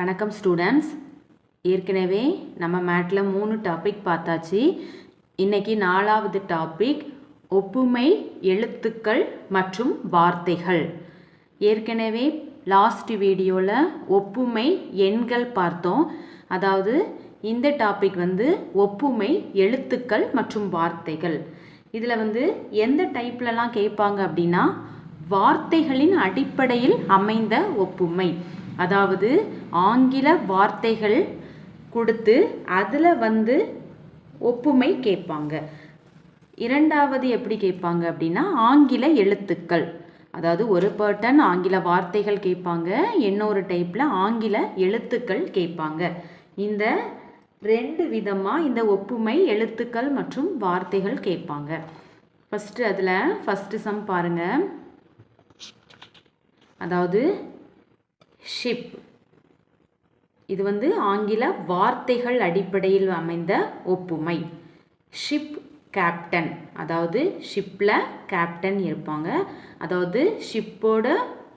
வணக்கம் ஸ்டூடெண்ட்ஸ் ஏற்கனவே நம்ம மேட்டில் மூணு டாபிக் பார்த்தாச்சு. இன்னைக்கு நாலாவது டாபிக் ஒப்புமை எழுத்துக்கள் மற்றும் வார்த்தைகள். ஏற்கனவே லாஸ்ட் வீடியோவில் ஒப்புமை எண்கள் பார்த்தோம். அதாவது இந்த டாபிக் வந்து ஒப்புமை எழுத்துக்கள் மற்றும் வார்த்தைகள். இதில் வந்து எந்த டைப்லலாம் கேட்பாங்க அப்படின்னா வார்த்தைகளின் அடிப்படையில் அமைந்த ஒப்புமை. அதாவது ஆங்கில வார்த்தைகள் கொடுத்து அதில் வந்து ஒப்புமை கேட்பாங்க. இரண்டாவது எப்படி கேட்பாங்க அப்படின்னா ஆங்கில எழுத்துக்கள். அதாவது ஒரு பேர்டன் ஆங்கில வார்த்தைகள் கேட்பாங்க இன்னொரு டைப்பில் ஆங்கில எழுத்துக்கள் கேட்பாங்க. இந்த ரெண்டு விதமாக இந்த ஒப்புமை எழுத்துக்கள் மற்றும் வார்த்தைகள் கேட்பாங்க. ஃபஸ்ட்டு அதில் ஃபஸ்ட்டு சம் பாருங்கள் அதாவது ஷிப் இது வந்து ஆங்கில வார்த்தைகள் அடிப்படையில் அமைந்த ஒப்புமை. ஷிப் கேப்டன் அதாவது ஷிப்பில் கேப்டன் இருப்பாங்க. அதாவது ஷிப்போட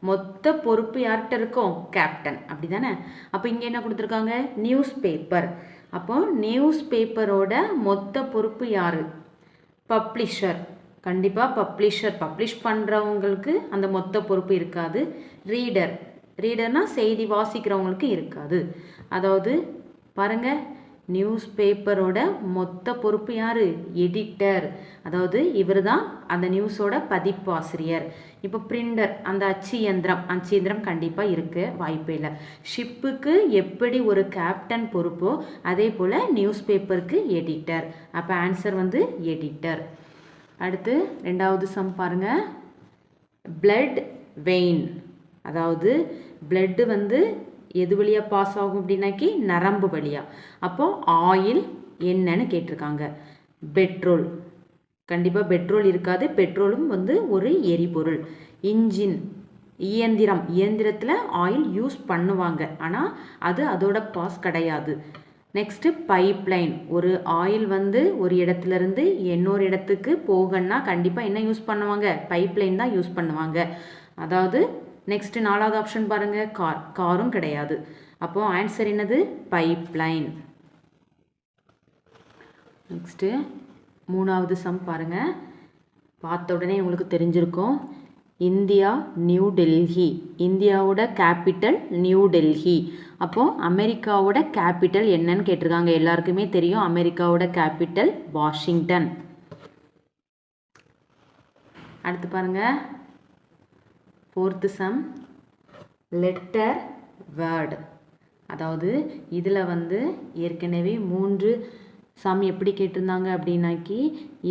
மொத்த பொறுப்பு யார்கிட்ட இருக்கும் கேப்டன் அப்படி தானே அப்போ இங்கே என்ன கொடுத்துருக்காங்க? நியூஸ் பேப்பர் அப்போ நியூஸ் பேப்பரோட மொத்த பொறுப்பு யார்? பப்ளிஷர் கண்டிப்பாக பப்ளிஷர் பப்ளிஷ் பண்ணுறவங்களுக்கு அந்த மொத்த பொறுப்பு இருக்காது. ரீடர் ரீடர்னா செய்தி வாசிக்கிறவங்களுக்கு இருக்காது. அதாவது பாருங்க நியூஸ் பேப்பரோட மொத்த பொறுப்பு யார்? எடிட்டர். அதாவது இவர் தான் அந்த நியூஸோட பதிப்பாசிரியர். இப்போ பிரிண்டர் அந்த அச்சு இயந்திரம். அச்சு இயந்திரம் கண்டிப்பாக இருக்க வாய்ப்பே இல்லை. ஷிப்புக்கு எப்படி ஒரு கேப்டன் பொறுப்போ அதே போல் நியூஸ் பேப்பருக்கு எடிட்டர். அப்போ ஆன்சர் வந்து எடிட்டர். அடுத்து ரெண்டாவது சம் பாருங்க. Blood vein. அதாவது பிளட்டு வந்து எது வழியாக பாஸ் ஆகும் அப்படின்னாக்கி நரம்பு வழியாக அப்போது ஆயில் என்னன்னு கேட்டிருக்காங்க. பெட்ரோல் கண்டிப்பாக பெட்ரோல் இருக்காது. பெட்ரோலும் வந்து ஒரு எரிபொருள். இன்ஜின் இயந்திரம். இயந்திரத்தில் ஆயில் யூஸ் பண்ணுவாங்க. ஆனால் அது அதோட பாஸ் கிடையாது. நெக்ஸ்ட்டு பைப்லைன் ஒரு ஆயில் வந்து ஒரு இடத்துலேருந்து இன்னொரு இடத்துக்கு போகணுன்னா கண்டிப்பாக என்ன யூஸ் பண்ணுவாங்க? பைப்லைன் தான் யூஸ் பண்ணுவாங்க. அதாவது நெக்ஸ்ட்டு நாலாவது ஆப்ஷன் பாருங்கள் கார் காரும் கிடையாது. அப்போது ஆன்சர் என்னது? பைப்லைன் நெக்ஸ்ட்டு மூணாவது சம் பாருங்கள் பார்த்த உடனே உங்களுக்கு தெரிஞ்சிருக்கும். இந்தியா நியூ டெல்லி இந்தியாவோட கேபிட்டல் நியூ டெல்லி அப்போது அமெரிக்காவோட கேபிட்டல் என்னன்னு கேட்டிருக்காங்க. எல்லாருக்குமே தெரியும். அமெரிக்காவோட கேபிட்டல் வாஷிங்டன் அடுத்து பாருங்கள் ஃபோர்த்து சம் லெட்டர் வேர்டு அதாவது இதில் வந்து ஏற்கனவே மூன்று சம் எப்படி கேட்டிருந்தாங்க அப்படின்னாக்கி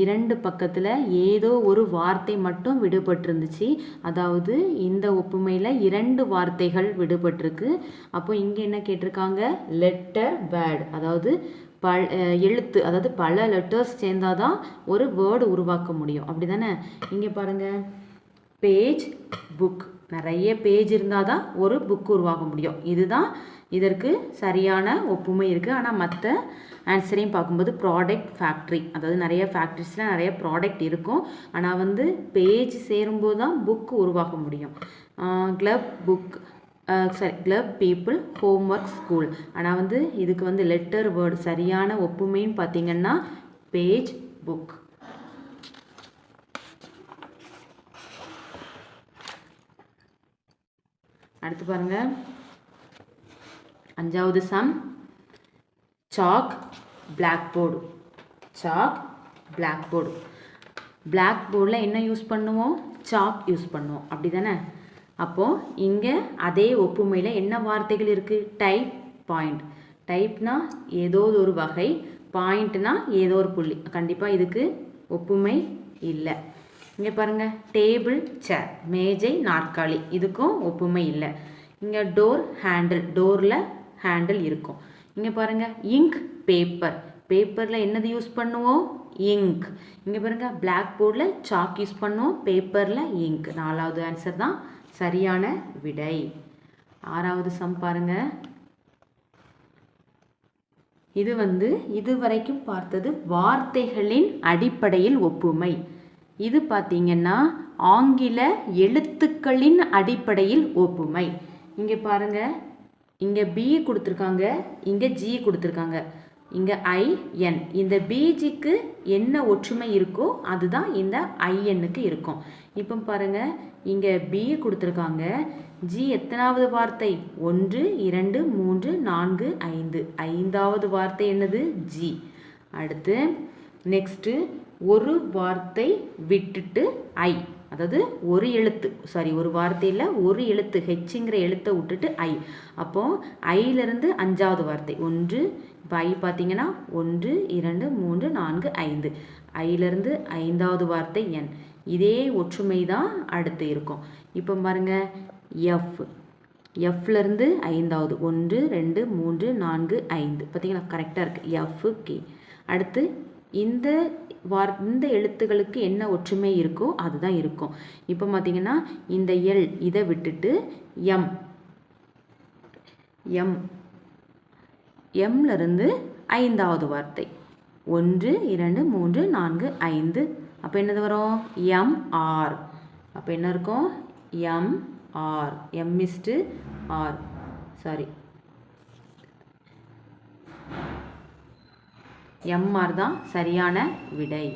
இரண்டு பக்கத்தில் ஏதோ ஒரு வார்த்தை மட்டும் விடுபட்டிருந்துச்சு. அதாவது இந்த ஒப்புமையில் இரண்டு வார்த்தைகள் விடுபட்டிருக்கு. அப்போ இங்கே என்ன கேட்டிருக்காங்க? லெட்டர் வேர்டு அதாவது பல் எழுத்து அதாவது பல லெட்டர்ஸ் சேர்ந்தாதான் ஒரு வேர்டு உருவாக்க முடியும். அப்படி தானே இங்கே பாருங்கள் பேஜ் புக். நிறைய பேஜ் இருந்தால் தான் ஒரு புக் உருவாக்க முடியும். இதுதான் இதற்கு சரியான ஒப்புமை இருக்குது ஆனால் மற்ற ஆன்சரையும் பார்க்கும்போது ப்ராடக்ட் ஃபேக்ட்ரி அதாவது நிறைய ஃபேக்ட்ரிஸில் நிறைய ப்ராடக்ட் இருக்கும். ஆனால் வந்து பேஜ் சேரும்போது தான் புக் உருவாக்க முடியும். Club book sorry club people homework school ஆனால் வந்து இதுக்கு வந்து லெட்டர் வேர்டு சரியான ஒப்புமைன்னு பார்த்தீங்கன்னா பேஜ் புக் அடுத்து பாருங்க. அஞ்சாவது sum chalk black board chalk black board black போர்டில் என்ன யூஸ் பண்ணுவோம்? சாக் யூஸ் பண்ணுவோம். அப்படி தானே அப்போது இங்கே அதே ஒப்புமையில் என்ன வார்த்தைகள் இருக்குது டைப் பாயிண்ட் டைப்னா ஏதோ ஒரு வகை. பாயிண்ட்னா ஏதோ ஒரு புள்ளி. கண்டிப்பாக இதுக்கு ஒப்புமை இல்லை. இங்கே பாருங்கள் டேபிள் சேர் மேஜை நாற்காலி. இதுக்கும் ஒப்புமை இல்லை. இங்கே டோர் ஹேண்டில் டோரில் ஹேண்டில் இருக்கும். இங்கே பாருங்கள் இங்க் பேப்பர் பேப்பரில் என்னது யூஸ் பண்ணுவோம்? இங்க் இங்கே பாருங்கள் பிளாக் போர்டில் சாக் யூஸ் பண்ணுவோம். பேப்பரில் இங்க் நாலாவது ஆன்சர் தான் சரியான விடை. ஆறாவது சம் பாருங்கள் இது வந்து இதுவரைக்கும் பார்த்தது வார்த்தைகளின் அடிப்படையில் ஒப்புமை. இது பார்த்தீங்கன்னா ஆங்கில எழுத்துக்களின் அடிப்படையில் ஒப்புமை. இங்கே பாருங்கள் இங்கே பி கொடுத்துருக்காங்க. இங்கே ஜி கொடுத்துருக்காங்க. இங்கே ஐ என் இந்த பிஜிக்கு என்ன ஒற்றுமை இருக்கோ அதுதான் இந்த ஐஎன்னுக்கு இருக்கும். இப்போ பாருங்கள் இங்கே பி கொடுத்துருக்காங்க. ஜி எத்தனாவது வார்த்தை? ஒன்று இரண்டு மூன்று நான்கு ஐந்து. ஐந்தாவது வார்த்தை என்னது? ஜி அடுத்து நெக்ஸ்ட்டு ஒரு வார்த்தை விட்டுட்டு ஐ. அதாவது ஒரு எழுத்து. சாரி ஒரு வார்த்தையில் ஒரு எழுத்து. ஹெச்ங்கிற எழுத்தை விட்டுட்டு ஐ. அப்போது ஐலேருந்து அஞ்சாவது வார்த்தை. ஒன்று இப்போ ஐ பார்த்தீங்கன்னா ஒன்று இரண்டு மூன்று நான்கு ஐந்து. ஐலேருந்து ஐந்தாவது வார்த்தை என் இதே ஒற்றுமை தான் அடுத்து இருக்கும். இப்போ பாருங்க எஃப் எஃப்லேருந்து ஐந்தாவது. ஒன்று ரெண்டு மூன்று நான்கு ஐந்து. பார்த்தீங்களா? கரெக்டாக இருக்குது எஃப் கே அடுத்து இந்த வார் இந்த எழுத்துகளுக்கு என்ன ஒற்றுமை இருக்கோ அதுதான் இருக்கும். இப்போ பார்த்தீங்கன்னா இந்த எல் இதை விட்டுட்டு எம். எம். எம்லேருந்து ஐந்தாவது வார்த்தை. ஒன்று இரண்டு மூன்று நான்கு ஐந்து. அப்போ என்னது வரும்? M R. அப்போ என்ன இருக்கும்? M R. M is to R. Sorry MR தான் சரியான விடை.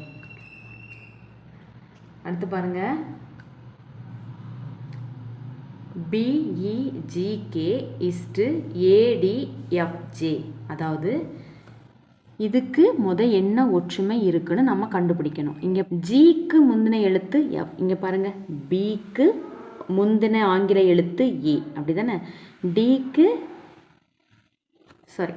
அடுத்து பாருங்க. பிஇஜிகே இஸ்டு ஏடிஎஃப்ஜே அதாவது இதுக்கு முத என்ன ஒற்றுமை இருக்குன்னு நம்ம கண்டுபிடிக்கணும். இங்கே ஜிக்கு முந்தின எழுத்து எஃப் இங்கே பாருங்க. பிக்கு முந்தின ஆங்கில எழுத்து ஏ அப்படி தானே டிக்கு சாரி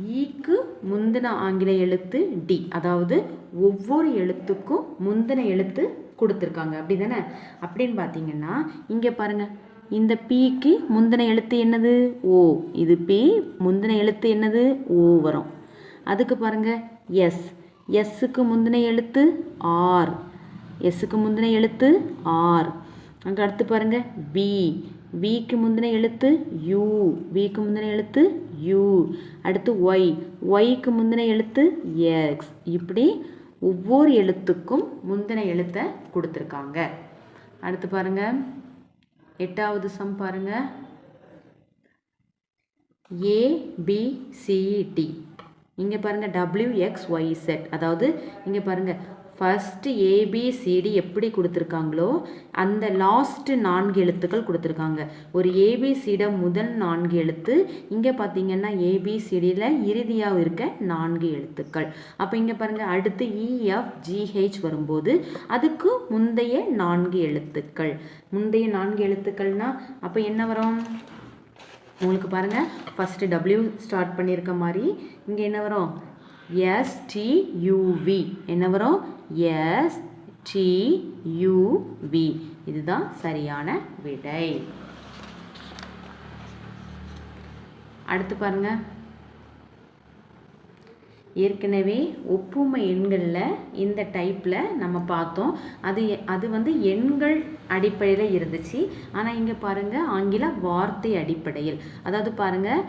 ஈக்கு முந்தின ஆங்கில எழுத்து டி. அதாவது ஒவ்வொரு எழுத்துக்கும் முந்தின எழுத்து கொடுத்துருக்காங்க. அப்படி தானே அப்படின்னு பார்த்தீங்கன்னா இங்கே பாருங்க. இந்த பிக்கு முந்தின எழுத்து என்னது? ஓ. இது பி முந்தின எழுத்து என்னது? ஓ வரும். அதுக்கு பாருங்க. எஸ். எஸ்ஸுக்கு முந்தின எழுத்து ஆர். எஸ்ஸுக்கு முந்தின எழுத்து ஆர். அங்கே அடுத்து பாருங்க. பி. விக்கு முந்தின எழுத்து யூ விக்கு முந்தின எழுத்து யூ அடுத்து ஒய் ஒய்க்கு முந்தின எழுத்து எக்ஸ் இப்படி ஒவ்வொரு எழுத்துக்கும் முந்தின எழுத்தை கொடுத்துருக்காங்க. அடுத்து பாருங்க. எட்டாவது சம் பாருங்க. ஏபிசிடி இங்கே பாருங்கள் டபிள்யூ எக்ஸ் ஒய் செட் அதாவது இங்கே பாருங்கள் ஃபஸ்ட்டு ஏபிசிடி எப்படி கொடுத்துருக்காங்களோ அந்த லாஸ்ட்டு நான்கு எழுத்துக்கள் கொடுத்துருக்காங்க. ஒரு ஏபிசிட முதல் நான்கு எழுத்து. இங்கே பார்த்தீங்கன்னா ஏபிசிடியில் இறுதியாக இருக்க நான்கு எழுத்துக்கள். அப்போ இங்கே பாருங்கள் அடுத்து e, இஎஃப் ஜிஹெச் வரும்போது அதுக்கு முந்தைய நான்கு எழுத்துக்கள். முந்தைய நான்கு எழுத்துக்கள்னால் அப்போ என்ன வரும்? உங்களுக்கு பாருங்கள் ஃபஸ்ட்டு டபிள்யூ ஸ்டார்ட் பண்ணியிருக்க மாதிரி இங்கே என்ன வரும்? எஸ்டியூவி என்ன வரும்? எஸ்டியூவி இதுதான் சரியான விடை. அடுத்து பாருங்க. ஏற்கனவே ஒப்புமை எண்களில் இந்த டைப்பில் நம்ம பார்த்தோம். அது அது வந்து எண்கள் அடிப்படையில் இருந்துச்சு. ஆனால் இங்கே பாருங்கள் ஆங்கில வார்த்தை அடிப்படையில். அதாவது பாருங்கள்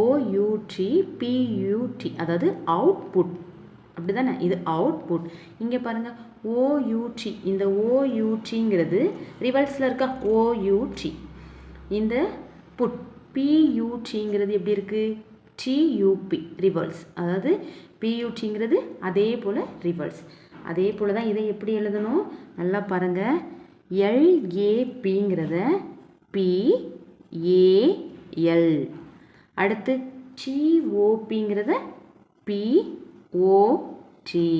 ஓயூடி பியூடி அதாவது அவுட்புட் அப்படி தானே இது அவுட்புட் இங்கே பாருங்கள் ஓயூடி இந்த ஓயூடிங்கிறது ரிவல்ஸில் இருக்கா? ஓயூடி இந்த புட் பியூடிங்கிறது எப்படி இருக்குது டியூபி ரிவல்ஸ் அதாவது பியூடிங்கிறது அதே போல் ரிவல்ஸ் அதே போல் தான் இதை எப்படி எழுதணும்? நல்லா பாருங்கள் எல்ஏபிங்கிறத பிஏஎல் அடுத்து டிஓபிங்கிறத ஓடி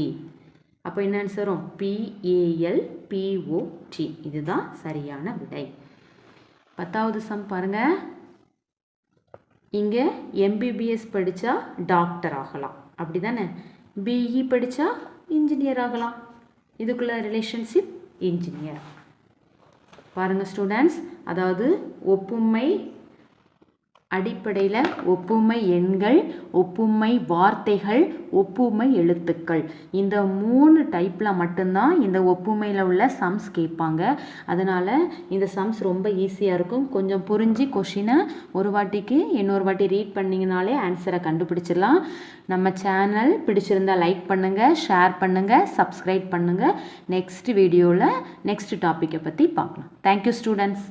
அப்போ என்ன ஆன்சர் வரும்? பிஏஎல் பிஓடி இதுதான் சரியான விடை. பத்தாவது சம் பாருங்கள் இங்கே எம்பிபிஎஸ் படித்தா டாக்டர் ஆகலாம். அப்படி தானே பிஇ படித்தா இன்ஜினியர் ஆகலாம். இதுக்குள்ள ரிலேஷன்ஷிப் இன்ஜினியர் பாருங்கள் ஸ்டூடெண்ட்ஸ் அதாவது ஒப்புமை அடிப்படையில் ஒப்புமை எண்கள் ஒப்புமை வார்த்தைகள் ஒப்புமை எழுத்துக்கள். இந்த மூணு டைப்பில் மட்டும்தான் இந்த ஒப்புமையில் உள்ள சம்ஸ் கேட்பாங்க. அதனால் இந்த சம்ஸ் ரொம்ப ஈஸியாக இருக்கும். கொஞ்சம் புரிஞ்சு கொஷினை ஒரு வாட்டிக்கு இன்னொரு வாட்டி ரீட் பண்ணிங்கனாலே ஆன்சரை கண்டுபிடிச்சிடலாம். நம்ம சேனல் பிடிச்சிருந்தால் லைக் பண்ணுங்கள் ஷேர் பண்ணுங்கள் சப்ஸ்கிரைப் பண்ணுங்கள் நெக்ஸ்ட் வீடியோவில் நெக்ஸ்ட் டாப்பிக்கை பற்றி பார்க்கலாம். Thank you students